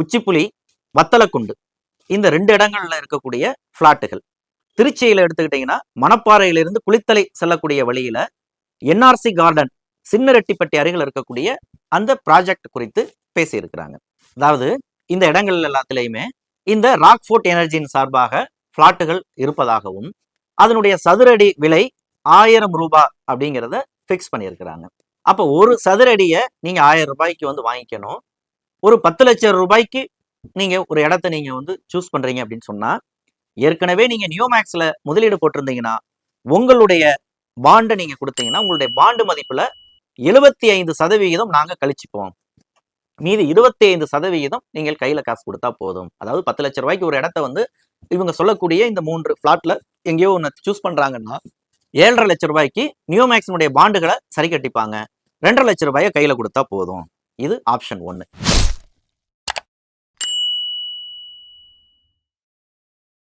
உச்சிப்புலி வத்தலக்குண்டு இந்த ரெண்டு இடங்கள்ல இருக்கக்கூடிய பிளாட்டுகள் திருச்சியில எடுத்துக்கிட்டீங்கன்னா மணப்பாறையிலிருந்து குளித்தலை செல்லக்கூடிய வழியில என்ஆர்சி கார்டன் சின்னரெட்டிப்பட்டி அருகில் இருக்கக்கூடிய அந்த ப்ராஜெக்ட் குறித்து பேசியிருக்கிறாங்க. அதாவது இந்த இடங்கள் எல்லாத்துலேயுமே இந்த ராக் ஃபோர்ட் எனர்ஜியின் சார்பாக பிளாட்டுகள் இருப்பதாகவும் அதனுடைய சதுரடி விலை ஆயிரம் ரூபாய் அப்படிங்கிறத ஃபிக்ஸ் பண்ணியிருக்கிறாங்க. அப்போ ஒரு சதுரடியை நீங்கள் ஆயிரம் ரூபாய்க்கு வந்து வாங்கிக்கணும். ஒரு பத்து லட்சம் ரூபாய்க்கு நீங்க ஒரு இடத்த நீங்க வந்து சூஸ் பண்றீங்க அப்படின்னு சொன்னா ஏற்கனவே நீங்க நியோமேக்ஸ்ல முதலீடு போட்டிருந்தீங்கன்னா உங்களுடைய பாண்டை நீங்க கொடுத்தீங்கன்னா உங்களுடைய பாண்டு மதிப்புல எழுபத்தி ஐந்து சதவிகிதம் நாங்க கழிச்சுப்போம். மீதி இருபத்தி ஐந்து சதவிகிதம் நீங்கள் கையில காசு கொடுத்தா போதும். அதாவது பத்து லட்ச ரூபாய்க்கு ஒரு இடத்த வந்து இவங்க சொல்லக்கூடிய இந்த மூன்று பிளாட்ல எங்கேயோ ஒன்று சூஸ் பண்றாங்கன்னா ஏழரை லட்ச ரூபாய்க்கு நியோமேக்ஸினுடைய பாண்டுகளை சரி கட்டிப்பாங்க. ரெண்டரை லட்சம் ரூபாயை கையில கொடுத்தா போதும். இது ஆப்ஷன் ஒன்று